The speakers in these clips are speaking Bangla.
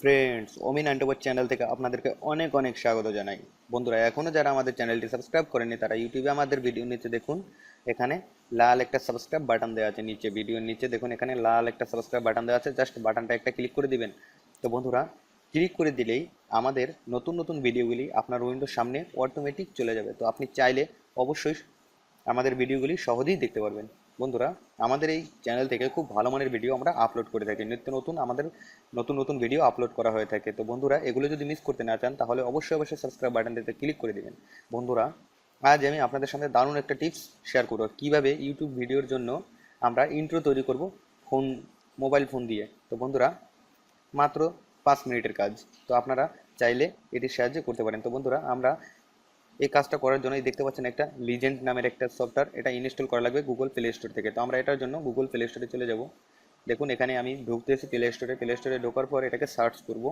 ফ্রেন্ডস অমিন আন্টোবার চ্যানেল থেকে আপনাদেরকে অনেক অনেক স্বাগত জানাই। বন্ধুরা এখনও যারা আমাদের চ্যানেলটি সাবস্ক্রাইব করেনি তারা ইউটিউবে আমাদের ভিডিও নিচে দেখুন। এখানে লাল একটা সাবস্ক্রাইব বাটন দেওয়া আছে নিচে। ভিডিওর নিচে দেখুন, এখানে লাল একটা সাবস্ক্রাইব বাটন দেওয়া আছে। জাস্ট বাটনটা একটা ক্লিক করে দিবেন। তো বন্ধুরা ক্লিক করে দিলেই আমাদের নতুন নতুন ভিডিওগুলি আপনার উইন্ডোর সামনে অটোমেটিক চলে যাবে। তো আপনি চাইলে অবশ্যই আমাদের ভিডিওগুলি সহজেই দেখতে পারবেন। বন্ধুরা, আমাদের এই চ্যানেল থেকে খুব ভালো মানের ভিডিও আমরা আপলোড করে থাকি। নিত্য নতুন, আমাদের নতুন নতুন ভিডিও আপলোড করা হয়ে থাকে। তো বন্ধুরা, এগুলো যদি মিস করতে না চান, তাহলে অবশ্যই অবশ্যই সাবস্ক্রাইব বাটনটিতে ক্লিক করে দেবেন। বন্ধুরা, আজ আমি আপনাদের সামনে দারুণ একটা টিপস শেয়ার করব। কীভাবে ইউটিউব ভিডিওর জন্য আমরা ইন্ট্রো তৈরি করব ফোন মোবাইল ফোন দিয়ে। তো বন্ধুরা, মাত্র পাঁচ মিনিটের কাজ। তো আপনারা চাইলে এটির সাহায্যে করতে পারেন। তো বন্ধুরা, আমরা এই কাজটা করার জন্য দেখতে পাচ্ছেন একটা লিজেন্ড নামের একটা সফটওয়্যার এটা ইনস্টল করা লাগবে গুগল প্লে স্টোর থেকে। তো আমরা এটার জন্য গুগল প্লে স্টোরে চলে যাব। দেখুন, এখানে আমি ঢুকতেছি প্লে স্টোরে প্লে স্টোরে ঢোকার পর এটাকে সার্চ করব।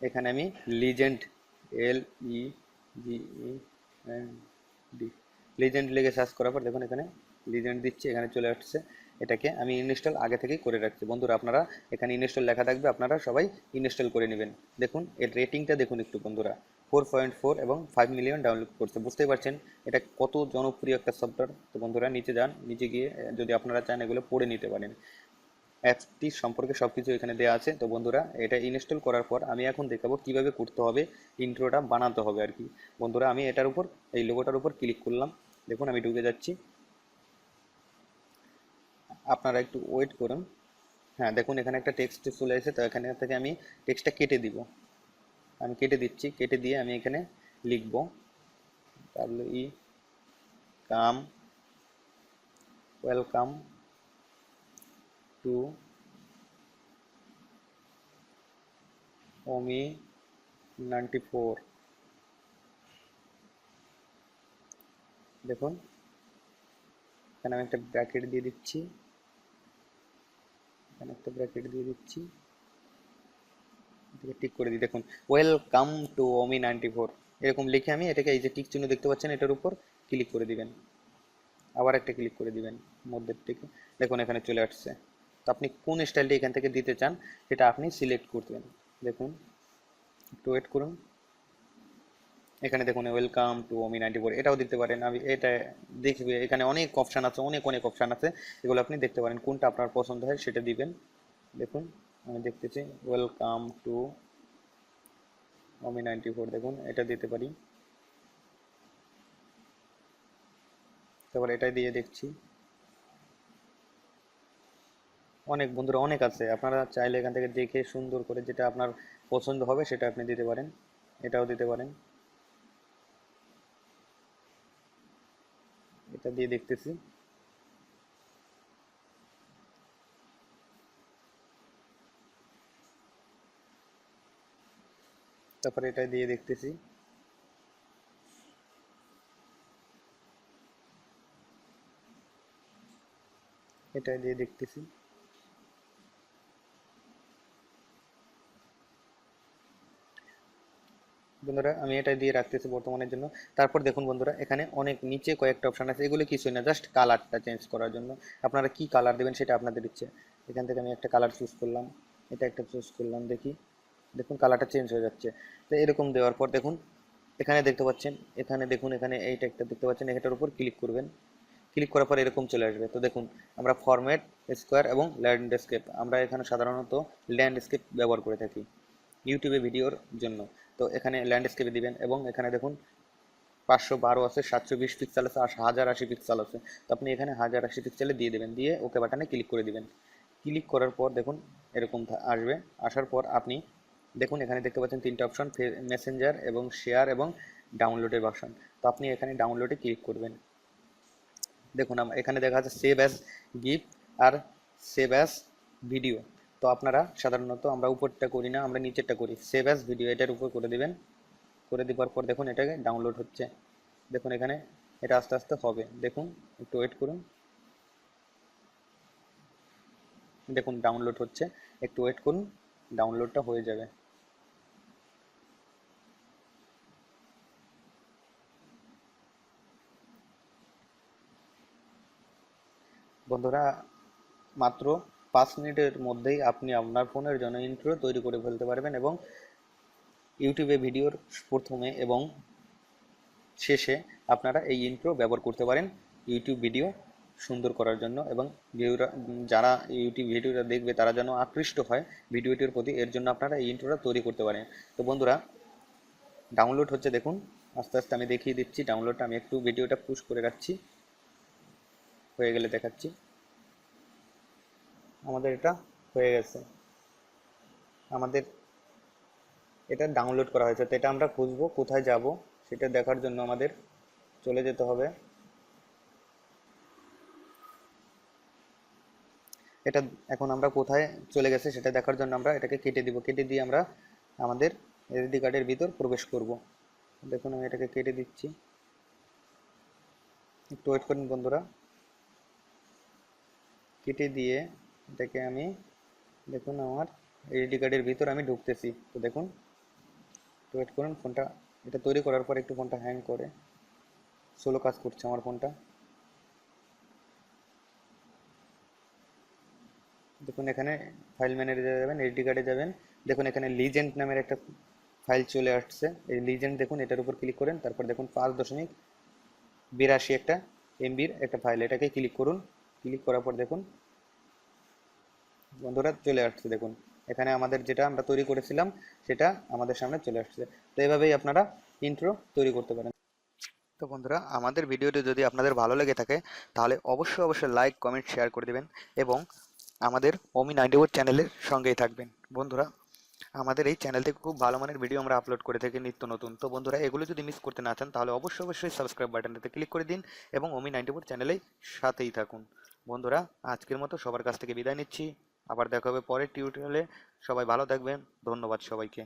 এখানে আমি legend L E G legend লিখে সার্চ করার পর দেখুন এখানে লিজেন্ড দিচ্ছে, এখানে চলে আসছে। এটাকে আমি ইনস্টল আগে থেকেই করে রাখছি। বন্ধুরা, আপনারা এখানে ইনস্টল লেখা থাকবে, আপনারা সবাই ইনস্টল করে নেবেন। দেখুন, এর রেটিংটা দেখুন একটু, বন্ধুরা। ফোর পয়েন্ট ফোর এবং ফাইভ মিলিয়ন ডাউনলোড করছে। বুঝতেই পারছেন, এটা কত জনপ্রিয় একটা সফটওয়্যার তো বন্ধুরা, নিচে যান, নিচে গিয়ে যদি আপনারা চান এগুলো পড়ে নিতে পারেন। অ্যাপটি সম্পর্কে সব কিছু এখানে দেওয়া আছে। তো বন্ধুরা, এটা ইনস্টল করার পর আমি এখন দেখাবো কীভাবে করতে হবে ইন্ট্রোটা বানাতে হবে আর কি। বন্ধুরা, আমি এটার উপর, এই লোগোটার উপর ক্লিক করলাম। দেখুন, আমি ঢুকে যাচ্ছি। আপনারা একটু ওয়েট করুন। হ্যাঁ দেখুন, এখানে একটা টেক্সট চলে এসেছে, তো এখানে থেকে আমি টেক্সটটা কেটে দিব। আমি কেটে দিচ্ছি, কেটে দিয়ে আমি এখানে লিখব। W E come welcome to ওমি ninety four দেখুন, এখানে আমি একটা ব্র্যাকেট দিয়ে দিচ্ছি। এখানে একটা ব্র্যাকেট দিয়ে দিচ্ছি। এটাকে টিক করে দিই। দেখুন welcome to omi ninety four এরকম লিখে আমি এটাকে এই যে টিক চিহ্ন দেখতে পাচ্ছেন, এটার উপর ক্লিক করে দিবেন। আবার একটা ক্লিক করে দিবেন মধ্যের থেকে দেখুন, এখানে চলে আসছে। তো আপনি কোন স্টাইলটি এখান থেকে দিতে চান, সেটা আপনি সিলেক্ট করবেন দেখুন, একটু ওয়েট করুন। এখানে দেখুন welcome to omi ninety four এটাও দিতে পারেন। আমি এটা দেখবে এখানে অনেক অপশান আছে, অনেক অনেক অপশান আছে। এগুলো আপনি দেখতে পারেন, কোনটা আপনার পছন্দ হয় সেটা দিবেন। দেখুন, আমি দেখতেছি welcome to omi ninety four দেখুন, এটা দিতে পারি। তারপর এটাই দিয়ে দেখছি। অনেক বন্ধুরা, অনেক আছে, আপনারা চাইলে এখান থেকে দেখে সুন্দর করে যেটা আপনার পছন্দ হবে সেটা আপনি দিতে পারেন, এটাও দিতে পারেন। এটা দিয়ে দেখতেছি। তারপরে এটা দিয়ে দেখতেছি। এটা দিয়ে দেখতেছি। বন্ধুরা, আমি এটা দিয়ে রাখতেছি বর্তমানের জন্য। তারপর দেখুন বন্ধুরা, এখানে অনেক নিচে কয়েকটা অপশান আছে। এগুলো কিছুই না জাস্ট কালারটা চেঞ্জ করার জন্য। আপনারা কি কালার দেবেন সেটা আপনাদের ইচ্ছে। এখান থেকে আমি একটা কালার চুজ করলাম। এটা একটা চুজ করলাম, দেখি। দেখুন কালারটা চেঞ্জ হয়ে যাচ্ছে। তো এরকম দেওয়ার পর দেখুন, এখানে দেখতে পাচ্ছেন, এখানে দেখুন, এখানে এইটা একটা দেখতে পাচ্ছেন, এটার উপর ক্লিক করবেন। ক্লিক করার পর এরকম চলে আসবে। তো দেখুন, আমরা ফরম্যাট স্কোয়ার এবং ল্যান্ডস্কেপ আমরা এখানে সাধারণত ল্যান্ডস্কেপ ব্যবহার করে থাকি। ইউটিউবে ভিডিওর জন্য। তো এখানে ল্যান্ডস্কেপে দিবেন এবং এখানে দেখুন পাঁচশো বারো আছে, সাতশো বিশ পিক্সেল আছে হাজার আশি পিক্সেল আছে। তো আপনি এখানে হাজার আশি পিক্সেলে দিয়ে দেবেন, দিয়ে ওকে বাটনে ক্লিক করে দিবেন। ক্লিক করার পর দেখুন এরকম আসবে। আসার পর আপনি দেখুন এখানে দেখতে পাচ্ছেন তিনটা অপশন মেসেঞ্জার এবং শেয়ার এবং ডাউনলোডের অপশন তো আপনি এখানে ডাউনলোডে ক্লিক করবেন। দেখুন এখানে দেখা যাচ্ছে সেভ অ্যাজ গিফট আর সেভ অ্যাজ ভিডিও তো আপনারা সাধারণত আমরা উপরটা করি না, আমরা নিচেরটা করি। সেভ অ্যাজ ভিডিও এটার উপর করে দিবেন। করে দেওয়ার পর দেখুন এটাকে ডাউনলোড হচ্ছে। দেখুন এখানে এটা আস্তে আস্তে হবে। দেখুন, একটু ওয়েট করুন। দেখুন ডাউনলোড হচ্ছে। একটু ওয়েট করুন ডাউনলোডটা হয়ে যাবে। বন্ধুরা, মাত্র পাঁচ মিনিটের মধ্যেই আপনি আপনার ফোনের জন্য ইন্ট্রো তৈরি করে ফেলতে পারবেন এবং ইউটিউবে ভিডিওর প্রথমে এবং শেষে আপনারা এই ইন্ট্রো ব্যবহার করতে পারেন ইউটিউব ভিডিও সুন্দর করার জন্য এবং ভিউরা, যারা ইউটিউব ভিডিওটা দেখবে তারা যেন আকৃষ্ট হয় ভিডিওটির প্রতি, এর জন্য আপনারা এই ইন্ট্রোটা তৈরি করতে পারেন। তো বন্ধুরা, ডাউনলোড হচ্ছে দেখুন, আস্তে আস্তে আমি দেখিয়ে দিচ্ছি, ডাউনলোডটা আমি একটু ভিডিওটা পুশ করে রাখছি, হয়ে গেলে দেখাচ্ছি। আমাদের এটা হয়ে গেছে। আমাদের এটা ডাউনলোড করা হয়েছে। তো এটা আমরা খুঁজবো, কোথায় যাব, সেটা দেখার জন্য আমাদের চলে যেতে হবে। এটা এখন আমরা কোথায় চলে গেছে সেটা দেখার জন্য আমরা এটাকে কেটে দিব। কেটে দিয়ে আমরা আমাদের এসডি কার্ডের ভিতর প্রবেশ করব। দেখুন, আমি এটাকে কেটে দিচ্ছি। একটু ওয়েট করুন বন্ধুরা। কেটে দিয়ে এটাকে আমি দেখুন আমার এসডি কার্ডের ভিতর আমি ঢুকতেছি। তো দেখুন একটু ওয়েট করুন, ফোনটা এটা তৈরি করার পর একটু ফোনটা হ্যাং করে। স্লো কাজ করছে আমার ফোনটা। দেখুন, এখানে ফাইল ম্যানেজারে যাবেন এসডি কার্ডে যাবেন। দেখুন, এখানে লিজেন্ড নামের একটা ফাইল চলে আসছে। এই লিজেন্ড দেখুন, এটার উপর ক্লিক করেন, তারপর দেখুন পাঁচ দশমিক বিরাশি একটা এমবির একটা ফাইল এটাকে ক্লিক করুন। ক্লিক করার পর দেখুন বন্ধুরা চলে আসছে, দেখুন। এখানে আমাদের যেটা আমরা তৈরি করেছিলাম, সেটা আমাদের সামনে চলে আসছে। তো এইভাবেই আপনারা ইন্ট্রো তৈরি করতে পারেন। তো বন্ধুরা, আমাদের ভিডিওটি যদি আপনাদের ভালো লেগে থাকে, তাহলে অবশ্যই অবশ্যই লাইক কমেন্ট শেয়ার করে দেবেন এবং আমাদের ওমি নাইনটি ফোর চ্যানেলের সঙ্গেই থাকবেন। বন্ধুরা, আমাদের এই চ্যানেল থেকে খুব ভালো মানের ভিডিও আমরা আপলোড করে থাকি নিত্য নতুন। তো বন্ধুরা, এগুলো যদি মিস করতে না চান, তাহলে অবশ্যই অবশ্যই সাবস্ক্রাইব বাটনটাতে ক্লিক করে দিন এবং ওমি নাইনটি ফোর চ্যানেলেই সাথেই থাকুন। বন্ধুরা, আজকের মতো সবার কাছ থেকে বিদায় নিচ্ছি। আবার দেখা হবে পরের টিউটোরিয়ালে সবাই ভালো থাকবেন। ধন্যবাদ সবাইকে।